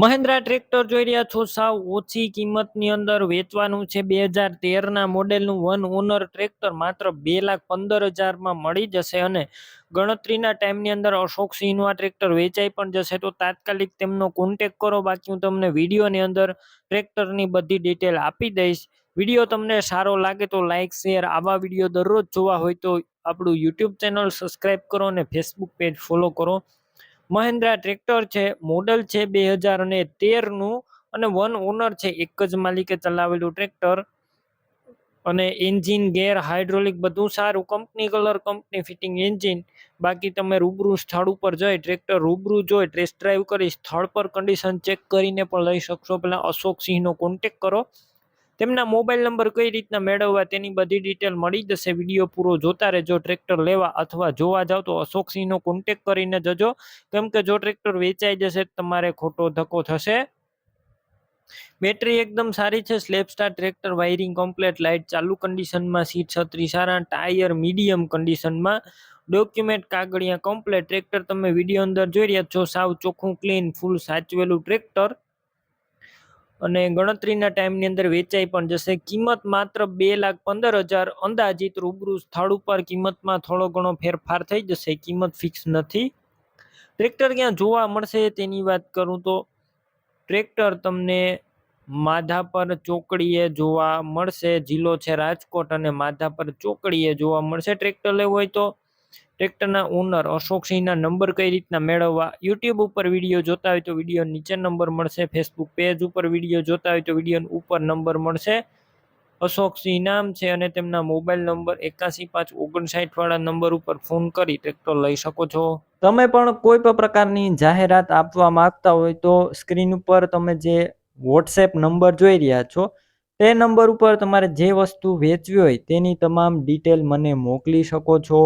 Mahindra tractor જોઈ રહ્યા છો, સાવ ઓછી કિંમતની અંદર વેચવાનું છે. બે હજાર તેરના મોડેલનું વન ઓનર ટ્રેક્ટર માત્ર બે લાખ પંદર હજારમાં મળી જશે અને ગણતરીના ટાઈમની અંદર અશોક સિંહનું ટ્રેક્ટર વેચાઈ પણ જશે. તો તાત્કાલિક તેમનો કોન્ટેક કરો. બાકી હું તમને વિડીયોની અંદર ટ્રેક્ટરની બધી ડિટેલ આપી દઈશ. વીડિયો તમને સારો લાગે તો લાઇક શેર, આવા વીડિયો દરરોજ જોવા હોય તો આપણું યુટ્યુબ ચેનલ સબસ્ક્રાઈબ કરો અને ફેસબુક પેજ ફોલો કરો. મહિન્દ્રા ટ્રેક્ટર છે, મોડલ છે બે હજાર અને તેરનું અને વન ઓનર છે, એક જ માલિકે ચલાવેલું ટ્રેક્ટર. અને એન્જિન, ગેર, હાઇડ્રોલિક બધું સારું, company colour, company fitting engine. બાકી તમે રૂબરૂ સ્થળ ઉપર જઈ, ટ્રેક્ટર રૂબરૂ જોઈ, ટેસ્ટ ડ્રાઈવ કરી, સ્થળ પર કન્ડિશન ચેક કરીને પણ લઈ શકશો. પહેલાં અશોક સિંહનો કોન્ટેક કરો. તેમના મોબાઈલ નંબર કઈ રીતના મેળવવા તેની બધી ડિટેલ મળી જશે. વીડિયો પૂરો જોતા રહેજો. ટ્રેક્ટર લેવા અથવા જોવા જાવ તો અશોક સિંહનો કોન્ટેક કરીને જજો. કેમ કે જો ટ્રેક્ટર વેચાઈ જશે તમારે ખોટો ધક્કો થશે. બેટરી એકદમ સારી છે. Slap star tractor, wiring complete light ચાલુ કન્ડિશનમાં સીટ છત્રી સારા, ટાયર મીડિયમ કન્ડિશનમાં ડોક્યુમેન્ટ કાગળિયા કમ્પ્લેટ ટ્રેક્ટર તમે વીડિયો અંદર જોઈ રહ્યા છો. સાવ ચોખ્ખું ક્લીન ફૂલ સાચવેલું ટ્રેક્ટર. અને ગણતરીના ટાઈમની અંદર વેચાઈ પણ જશે. કિંમત માત્ર બે લાખ પંદર હજાર અંદાજિત રૂબરૂ સ્થળ ઉપર કિંમતમાં થોડો ઘણો ફેરફાર થઈ જશે. કિંમત ફિક્સ નથી. ટ્રેક્ટર ક્યાં જોવા મળશે તેની વાત કરું તો ટ્રેક્ટર તમને માધાપર ચોકડીએ જોવા મળશે. જિલ્લો છે રાજકોટ અને માધાપર ચોકડીએ જોવા મળશે. ટ્રેક્ટર લેવું હોય તો ટ્રેક્ટરના ઓનર અશોકસિંહના નંબર કઈ રીતના મેળવવા? યુટ્યુબ ઉપર વીડિયો જોતા હોય તો વીડિયો નીચે નંબર મળશે. ફેસબુક પેજ ઉપર વીડિયો જોતા હોય તો વીડિયો ઉપર નંબર મળશે. અશોકસિંહ નામ છે અને તેમના મોબાઈલ નંબર એકાસી પાંચ ઓગણસાઠ વાળા નંબર ઉપર ફોન કરી ટ્રેક્ટર લઈ શકો છો. તમે પણ કોઈ પણ પ્રકારની જાહેરાત આપવા માંગતા હોય તો સ્ક્રીન ઉપર તમે જે વોટ્સએપ નંબર જોઈ રહ્યા છો, તે નંબર ઉપર તમારે જે વસ્તુ વેચવી હોય તેની તમામ ડિટેલ મને મોકલી શકો છો.